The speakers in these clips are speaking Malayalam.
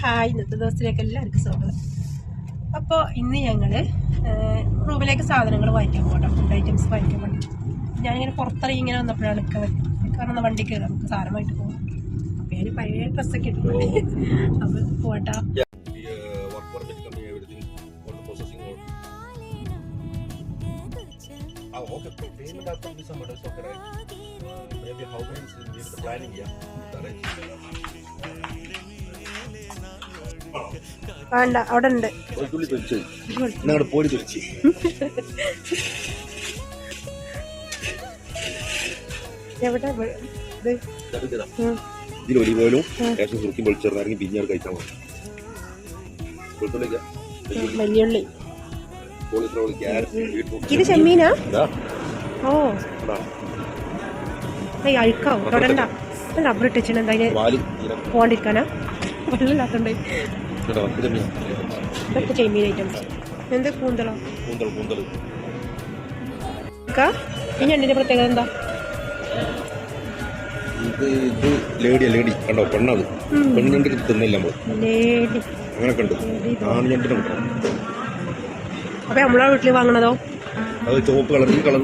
ഹായ് ഇന്നത്തെ ദിവസത്തിലേക്ക് എല്ലാവർക്കും സ്വാഗതം. അപ്പോൾ ഇന്ന് ഞങ്ങൾ റൂമിലേക്ക് സാധനങ്ങൾ വാങ്ങിക്കാൻ പോകട്ടെ ഫുഡ് ഐറ്റംസ് വാങ്ങിക്കാൻ വേണ്ടി ഞാനിങ്ങനെ പുറത്തിറങ്ങി ഇങ്ങനെ വന്നപ്പോഴാണ് ഇക്ക പറഞ്ഞ വണ്ടി കയറി. നമുക്ക് സാധനമായിട്ട് പോകാം അപ്പോൾ ഞാൻ പഴയ ഡ്രസ്സൊക്കെ ഇട്ടിട്ടുണ്ട് അപ്പോൾ പോട്ടാ. Oh, okay. Payment after December is okay, right? Uh, maybe how many is in the planning, yeah? Correct. വേണ്ട അവിടെ ഉണ്ട് എവിടെ. ഇതിൽ ഒലിവ് ഓയിലും ലേശം സുറുക്കി വെളിച്ചെറുന്നാണെങ്കിൽ പിന്നെ അത് കഴിച്ചാൽ മതി. ഇത് ചെമ്മീനാ? ഓ. അഴുക്കാവും. തൊടണ്ട. റബ്ബർ ഇട്ടിട്ടുണ്ട് എന്തായാലും പോണ്ടിരിക്കാനാ വെള്ളം പോകാണ്ടിരിക്കാനാ ഇതൊക്കെ ചെമ്മീൻ ഐറ്റംസ്. എന്ത് കൂന്തളോ? കൂന്തൾ കൂന്തൾ. ഈ ഞണ്ടിന്റെ പ്രത്യേകത എന്താ? ഇത് ഇത് ലേഡിയാ ലേഡി. കണ്ടോ? പെണ്ണത്. പെണ്ണിന്റെ തിന്നില്ല നമ്മൾ ലേഡി. അങ്ങനെ കണ്ടു. ആണ് ഞണ്ടിനും അപ്പൊ നമ്മളെ വീട്ടിൽ വാങ്ങണതോ? അത് ചുവപ്പ് കളർ ഈ കളർ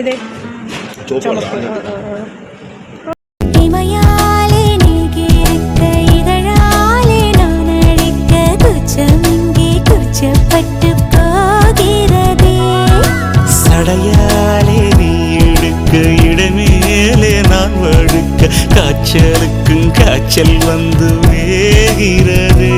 ഏത്? குச்சமிங்கே குச்சப்பட்டு போகிறதே சடையாலே நீ எடுக்க இடமேலே நான் வடுக்க காய்ச்சலுக்கும் காய்ச்சல் வந்து வேகிறதே